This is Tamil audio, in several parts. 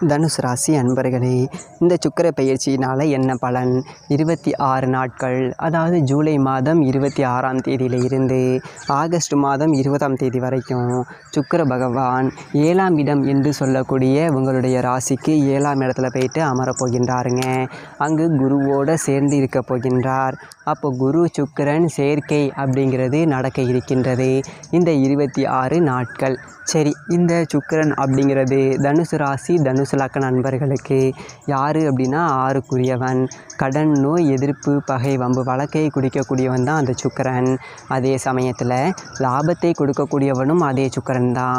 தனுசு ராசி அன்பர்களே இந்த சுக்கிர பயிற்சியினால் என்ன பலன்? இருபத்தி ஆறு நாட்கள் அதாவது ஜூலை மாதம் இருபத்தி ஆறாம் தேதியிலிருந்து ஆகஸ்ட் மாதம் இருபதாம் தேதி வரைக்கும் சுக்கிர பகவான் ஏழாம் இடம் என்று சொல்லக்கூடிய உங்களுடைய ராசிக்கு ஏழாம் இடத்துல போயிட்டு அமரப் போகின்றாருங்க. அங்கு குருவோடு சேர்ந்து இருக்க போகின்றார். அப்போ குரு சுக்கிரன் சேர்க்கை அப்படிங்கிறது நடக்க இருக்கின்றது. இந்த இருபத்தி ஆறு நாட்கள். சரி இந்த சுக்கிரன் அப்படிங்கிறது தனுசு ராசி தனுசு லக்க நண்பர்களுக்கு. யார் அப்படின்னா ஆறுக்குரியவன். கடன் நோய் எதிர்ப்பு பகை வம்பு வழக்கை குடிக்கக்கூடியவன் தான் அந்த சுக்கிரன். அதே சமயத்தில் லாபத்தை கொடுக்கக்கூடியவனும் அதே சுக்கிரன் தான்.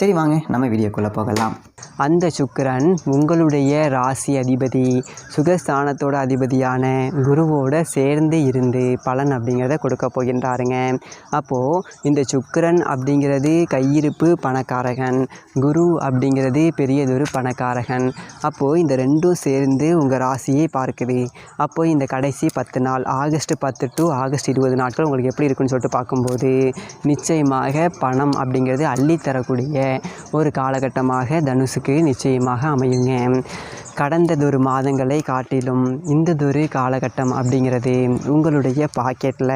சரி வாங்க நம்ம வீடியோக்குள்ளே போகலாம். அந்த சுக்கிரன் உங்களுடைய ராசி அதிபதி சுகஸ்தானத்தோட அதிபதியான குருவோட சேர்ந்து இருந்து பலன் அப்படிங்கிறத கொடுக்க போகின்றாருங்க. அப்போது இந்த சுக்கிரன் அப்படிங்கிறது கையிருப்பு பணக்காரகன் குரு அப்படிங்கிறது பெரியதொரு பணக்காரகன். அப்போது இந்த ரெண்டும் சேர்ந்து உங்கள் ராசியை பார்க்குது. அப்போது இந்த கடைசி பத்து நாள் ஆகஸ்ட் பத்து டு ஆகஸ்ட் இருபது நாட்கள் உங்களுக்கு எப்படி இருக்குன்னு சொல்லிட்டு பார்க்கும்போது நிச்சயமாக பணம் அப்படிங்கிறது அள்ளித்தரக்கூடிய de ஒரு காலகட்டமாக தனுசுக்கு நிச்சயமாக அமையுங்க. கடந்ததொரு மாதங்களை காட்டிலும் இந்ததொரு காலகட்டம் அப்படிங்கிறது உங்களுடைய பாக்கெட்டில்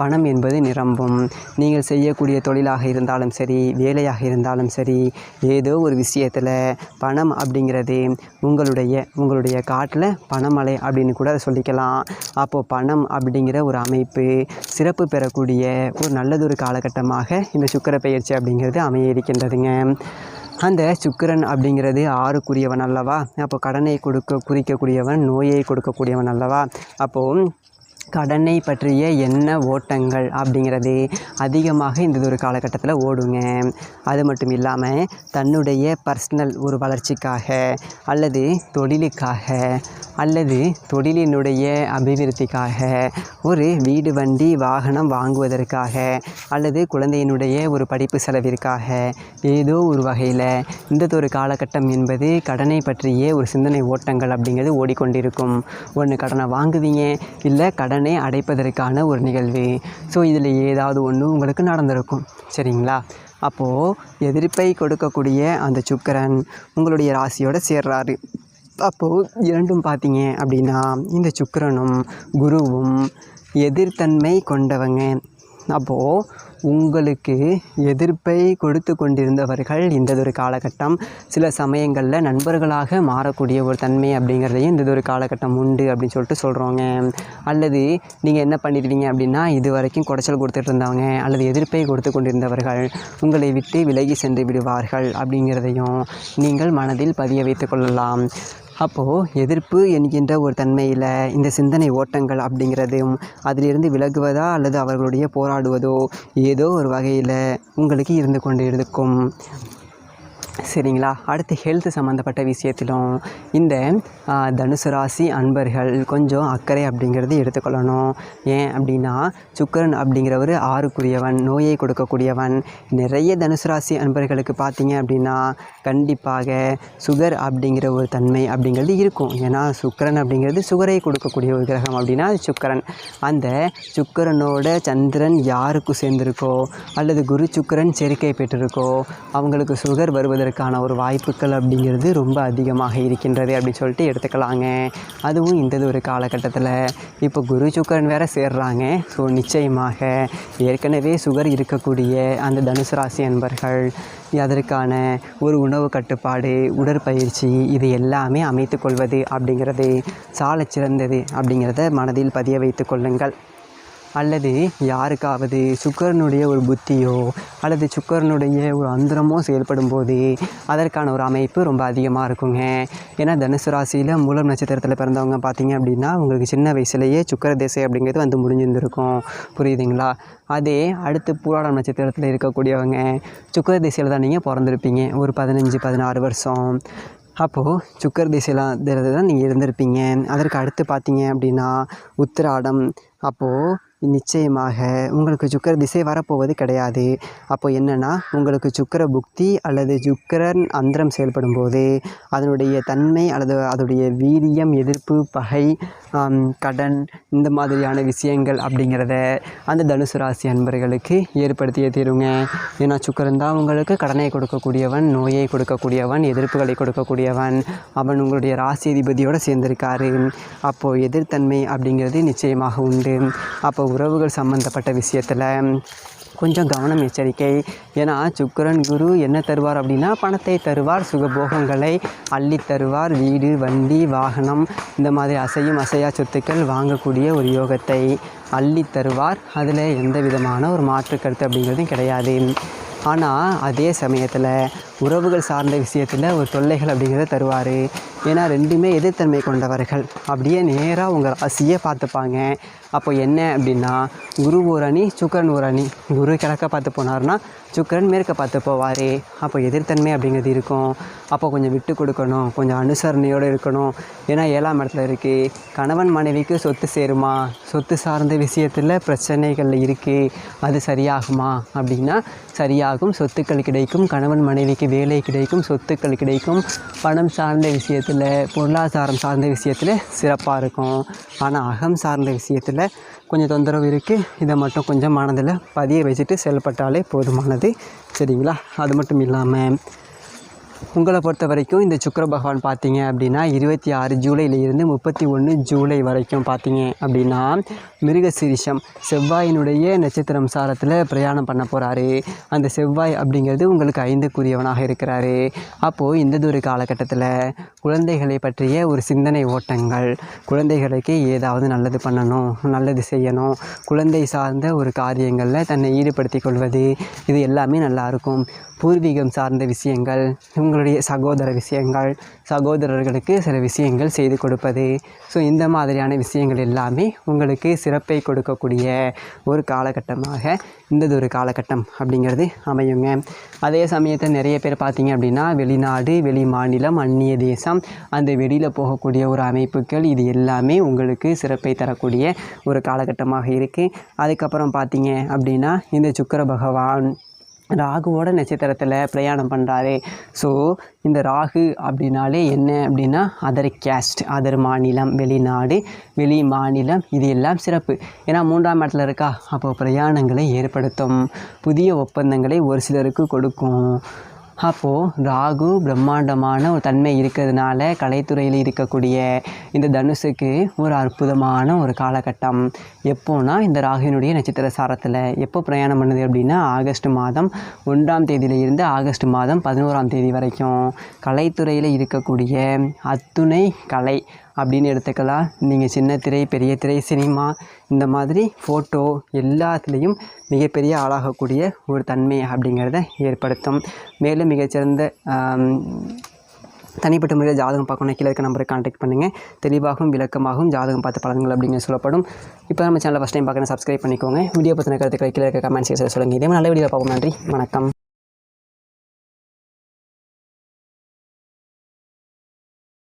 பணம் என்பது நிரம்பும். நீங்கள் செய்யக்கூடிய தொழிலாக இருந்தாலும் சரி வேலையாக இருந்தாலும் சரி ஏதோ ஒரு விஷயத்தில் பணம் அப்படிங்கிறது உங்களுடைய உங்களுடைய காட்டில் பணமழை அப்படின்னு கூட அதை சொல்லிக்கலாம். அப்போது பணம் அப்படிங்கிற ஒரு அமைப்பு சிறப்பு பெறக்கூடிய ஒரு நல்லதொரு காலகட்டமாக இந்த சுக்கர பயிற்சி அப்படிங்கிறது அமைய இருக்கின்றதுங்க. அந்த சுக்கிரன் அப்படிங்கிறது ஆறுக்குரியவன் அல்லவா? அப்போ கடனை கொடுக்க குறிக்கக்கூடியவன் நோயை கொடுக்கக்கூடியவன் அல்லவா? அப்போது கடனை பற்றிய என்ன ஓட்டங்கள் அப்படிங்கிறது அதிகமாக இந்த ஒரு காலகட்டத்தில் ஓடுங்க. அது மட்டும் இல்லாமல் தன்னுடைய பர்சனல் ஒரு வளர்ச்சிக்காக அல்லது தொழிலுக்காக அல்லது தொழிலினுடைய அபிவிருத்திக்காக ஒரு வீடு வண்டி வாகனம் வாங்குவதற்காக அல்லது குழந்தையினுடைய ஒரு படிப்பு செலவிற்காக ஏதோ ஒரு வகையில் இந்த ஒரு காலகட்டம் என்பது கடனை பற்றிய ஒரு சிந்தனை ஓட்டங்கள் அப்படிங்கிறது ஓடிக்கொண்டிருக்கும். ஒன்று கடனை வாங்குவீங்க இல்லை கடனை அடைப்பதற்கான ஒரு நிகழ்வு. ஸோ இதில் ஏதாவது ஒன்று உங்களுக்கு நடந்திருக்கும். சரிங்களா? அப்போது எதிர்ப்பை கொடுக்கக்கூடிய அந்த சுக்கரன் உங்களுடைய ராசியோடு சேர்றாரு. அப்போது இரண்டும் பார்த்தீங்க அப்படின்னா இந்த சுக்கிரனும் குருவும் எதிர்த்தன்மை கொண்டவங்க. அப்போது உங்களுக்கு எதிர்ப்பை கொடுத்து கொண்டிருந்தவர்கள் இந்ததொரு காலகட்டம். சில சமயங்களில் நண்பர்களாக மாறக்கூடிய ஒரு தன்மை அப்படிங்கிறதையும் இந்ததொரு காலகட்டம் உண்டு அப்படின்னு சொல்லிட்டு சொல்கிறோங்க அல்லது நீங்கள் என்ன பண்ணிடுவீங்க அப்படின்னா இது வரைக்கும் குடைச்சல் கொடுத்துட்டு இருந்தவங்க அல்லது எதிர்ப்பை கொடுத்து கொண்டிருந்தவர்கள் உங்களை விட்டு விலகி சென்று விடுவார்கள் அப்படிங்கிறதையும் நீங்கள் மனதில் பதிய வைத்துக் கொள்ளலாம். அப்போது எதிர்ப்பு என்கின்ற ஒரு தன்மையில் இந்த சிந்தனை ஓட்டங்கள் அப்படிங்கிறதும் அதிலிருந்து விலகுவதா அல்லது அவர்களுடைய போராடுவதோ ஏதோ ஒரு வகையில் உங்களுக்கு இருந்து கொண்டு இருக்கும். சரிங்களா? அடுத்து ஹெல்த் சம்மந்தப்பட்ட விஷயத்திலும் இந்த தனுசு ராசி அன்பர்கள் கொஞ்சம் அக்கறை அப்படிங்கிறது எடுத்துக்கொள்ளணும். ஏன் அப்படின்னா சுக்கரன் அப்படிங்கிறவர் ஆறுக்குரியவன் நோயை கொடுக்கக்கூடியவன். நிறைய தனுசு ராசி அன்பர்களுக்கு பார்த்தீங்க அப்படின்னா கண்டிப்பாக சுகர் அப்படிங்கிற ஒரு தன்மை அப்படிங்கிறது இருக்கும். ஏன்னா சுக்கரன் அப்படிங்கிறது சுகரை கொடுக்கக்கூடிய ஒரு கிரகம் அப்படின்னா அது சுக்கரன். அந்த சுக்கரனோட சந்திரன் யாருக்கு சேர்ந்திருக்கோ அல்லது குரு சுக்கரன் சேர்க்கை பெற்றிருக்கோ அவங்களுக்கு சுகர் வருவது வருவதற்கான ஒரு வாய்ப்புகள் அப்படிங்கிறது ரொம்ப அதிகமாக இருக்கின்றது அப்படின்னு சொல்லிட்டு எடுத்துக்கலாங்க. அதுவும் இந்த ஒரு காலகட்டத்தில். இப்போ குரு சுக்கரன் வேற சேர்றாங்க. ஸோ நிச்சயமாக ஏற்கனவே சுகர் இருக்கக்கூடிய அந்த தனுசு ராசி அன்பர்கள் அதற்கான ஒரு உணவு கட்டுப்பாடு உடற்பயிற்சி இது எல்லாமே அமைத்து கொள்வது அப்படிங்கிறது சாலச் சிறந்தது அப்படிங்கிறத மனதில் பதிய வைத்து கொள்ளுங்கள். அல்லது யாருக்காவது சுக்கரனுடைய ஒரு புத்தியோ அல்லது சுக்கரனுடைய ஒரு அந்தரமோ செயல்படும் போது அதற்கான ஒரு அமைப்பு ரொம்ப அதிகமாக இருக்குங்க. ஏன்னா தனுசு ராசியில் மூலம் நட்சத்திரத்தில் பிறந்தவங்க பார்த்தீங்க அப்படின்னா உங்களுக்கு சின்ன வயசுலேயே சுக்கர திசை அப்படிங்கிறது வந்து முடிஞ்சிருந்திருக்கும். புரியுதுங்களா? அதே அடுத்து பூராடம் நட்சத்திரத்தில் இருக்கக்கூடியவங்க சுக்கர திசையில் தான் நீங்கள் பிறந்திருப்பீங்க. ஒரு பதினஞ்சு பதினாறு வருஷம். அப்போது சுக்கர் திசையில் தான் நீங்கள் இருந்திருப்பீங்க. அதற்கு அடுத்து பார்த்தீங்க அப்படின்னா உத்திராடம். அப்போது நிச்சயமாக உங்களுக்கு சுக்கர திசை வரப்போவது கிடையாது. அப்போ என்னென்னா உங்களுக்கு சுக்கர புக்தி அல்லது சுக்கரன் அந்தரம் செயல்படும் போது அதனுடைய தன்மை அல்லது அதனுடைய வீரியம் எதிர்ப்பு பகை கடன் இந்த மாதிரியான விஷயங்கள் அப்படிங்கிறத அந்த தனுசு ராசி அன்பர்களுக்கு ஏற்படுத்தியே தீருங்க. ஏன்னா சுக்கரன் தான் உங்களுக்கு கடனை கொடுக்கக்கூடியவன் நோயை கொடுக்கக்கூடியவன் எதிர்ப்புகளை கொடுக்கக்கூடியவன். அவன் உங்களுடைய ராசி அதிபதியோடு சேர்ந்திருக்காரு. அப்போது எதிர்த்தன்மை அப்படிங்கிறது நிச்சயமாக உண்டு. அப்போ உறவுகள் சம்மந்தப்பட்ட விஷயத்தில் கொஞ்சம் கவனம் எச்சரிக்கை. ஏன்னா சுக்கரன் குரு என்ன தருவார் அப்படின்னா பணத்தை தருவார் சுகபோகங்களை அள்ளி தருவார். வீடு வண்டி வாகனம் இந்த மாதிரி அசையும் அசையா சொத்துக்கள் வாங்கக்கூடிய ஒரு யோகத்தை அள்ளி தருவார். அதில் எந்த விதமான ஒரு மாற்று கருத்து அப்படிங்கிறதும் கிடையாது. ஆனால் அதே சமயத்தில் உறவுகள் சார்ந்த விஷயத்தில் ஒரு தொல்லைகள் அப்படிங்கிறத தருவார். ஏன்னா ரெண்டுமே எதிர்த்தன்மை கொண்டவர்கள். அப்படியே நேராக உங்கள் ராசியை பார்த்துப்பாங்க. அப்போ என்ன அப்படின்னா குரு ஒரு அணி சுக்கரன் ஒரு அணி குரு கிழக்க பார்த்து போனார்னா சுக்கரன் மேற்க பார்த்து போவார். அப்போ எதிர்த்தன்மை அப்படிங்கிறது இருக்கும். அப்போ கொஞ்சம் விட்டு கொடுக்கணும். கொஞ்சம் அனுசரணையோடு இருக்கணும். ஏன்னா ஏழாம் இடத்துல இருக்குது கணவன் மனைவிக்கு சொத்து சேருமா? சொத்து சார்ந்த விஷயத்தில் பிரச்சனைகள் இருக்குது அது சரியாகுமா? அப்படின்னா சரியாகும். சொத்துக்கள் கிடைக்கும். கணவன் மனைவிக்கு வேலை கிடைக்கும். சொத்துக்கள் கிடைக்கும். பணம் சார்ந்த விஷயத்தில் பொருளாதாரம் சார்ந்த விஷயத்தில் சிறப்பாக இருக்கும். ஆனால் அகம் சார்ந்த விஷயத்தில் கொஞ்சம் தொந்தரவு இருக்குது இதை மட்டும் கொஞ்சம் மனதில் பதிய வச்சுட்டு செயல்பட்டாலே போதுமானது. சரிங்களா? அது மட்டும் இல்லாமல் உங்களை பொறுத்த வரைக்கும் இந்த சுக்கர பகவான் பார்த்தீங்க அப்படின்னா இருபத்தி ஆறு ஜூலையிலிருந்து முப்பத்தி ஒன்று ஜூலை வரைக்கும் பார்த்தீங்க அப்படின்னா மிருகசீரிஷம் செவ்வாயினுடைய நட்சத்திரம் சாரத்தில் பிரயாணம் பண்ண போகிறாரு அந்த செவ்வாய் அப்படிங்கிறது உங்களுக்கு ஐந்துக்குரியவனாக இருக்கிறாரு. அப்போது இந்த ஒரு காலகட்டத்தில் குழந்தைகளை பற்றிய ஒரு சிந்தனை ஓட்டங்கள் குழந்தைகளுக்கு ஏதாவது நல்லது பண்ணணும் நல்லது செய்யணும் குழந்தை சார்ந்த ஒரு காரியங்களில் தன்னை ஈடுபடுத்திக் கொள்வது இது எல்லாமே நல்லாயிருக்கும் பூர்வீகம் சார்ந்த விஷயங்கள் உங்களுடைய சகோதர விஷயங்கள் சகோதரர்களுக்கு சில விஷயங்கள் செய்து கொடுப்பது. ஸோ இந்த மாதிரியான விஷயங்கள் எல்லாமே உங்களுக்கு சிறப்பை கொடுக்கக்கூடிய ஒரு காலகட்டமாக இந்தது ஒரு காலகட்டம் அப்படிங்கிறது அமையுங்க. அதே சமயத்தில் நிறைய பேர் பார்த்தீங்க அப்படின்னா வெளிநாடு வெளி மாநிலம் அந்நிய தேசம் அந்த வெளியில் போகக்கூடிய ஒரு அமைப்புகள் இது எல்லாமே உங்களுக்கு சிறப்பை தரக்கூடிய ஒரு காலகட்டமாக இருக்குது அதுக்கப்புறம் பார்த்தீங்க அப்படின்னா இந்த சுக்கர பகவான் ராகுவோட நட்சத்திரத்தில் பிரயாணம் பண்ணுறாரு ஸோ இந்த ராகு அப்படின்னாலே என்ன அப்படின்னா அதர் கேஸ்ட் அதர் மாநிலம் வெளிநாடு வெளி மாநிலம் இது எல்லாம் சிறப்பு. ஏன்னா மூன்றாம் இடத்துல இருக்கா? அப்போ பிரயாணங்களை ஏற்படுத்தும். புதிய ஒப்பந்தங்களை ஒரு சிலருக்கு கொடுக்கும். அப்போது ராகு பிரம்மாண்டமான ஒரு தன்மை இருக்கிறதுனால கலைத்துறையில் இருக்கக்கூடிய இந்த தனுஷுக்கு ஒரு அற்புதமான ஒரு காலகட்டம். எப்போனா இந்த ராகுவினுடைய நட்சத்திர சாரத்தில் எப்போ பிரயாணம் பண்ணுது அப்படின்னா ஆகஸ்ட் மாதம் ஒன்றாம் தேதியிலிருந்து ஆகஸ்ட் மாதம் பதினோராம் தேதி வரைக்கும். கலைத்துறையில் இருக்கக்கூடிய அத்துணை கலை அப்படின்னு எடுத்துக்கலாம். நீங்கள் சின்ன திரை பெரிய திரை சினிமா இந்த மாதிரி ஃபோட்டோ எல்லாத்துலேயும் மிகப்பெரிய ஆளாகக்கூடிய ஒரு தன்மை அப்படிங்கிறத ஏற்படுத்தும். மேலும் மிகச்சிறந்த தனிப்பட்ட முறையில் ஜாதகம் பார்க்கணும் கீழே இருக்க நம்பரை காண்டாக்ட் பண்ணுங்கள் தெளிவாகவும் விளக்கமாகவும் ஜாதகம் பார்த்த பலன்கள் அப்படிங்கிற சொல்லப்படும். இப்போ நம்ம சேனலை ஃபஸ்ட் டைம் பார்க்கணும் சப்ஸ்கிரைப் பண்ணிக்கோங்க. வீடியோ பற்றின கருத்துக்களை கீழே இருக்க கமெண்ட்ஸ் சொல்லுங்கள் இதே நல்ல வீடியோ பார்ப்போம். நன்றி. வணக்கம்.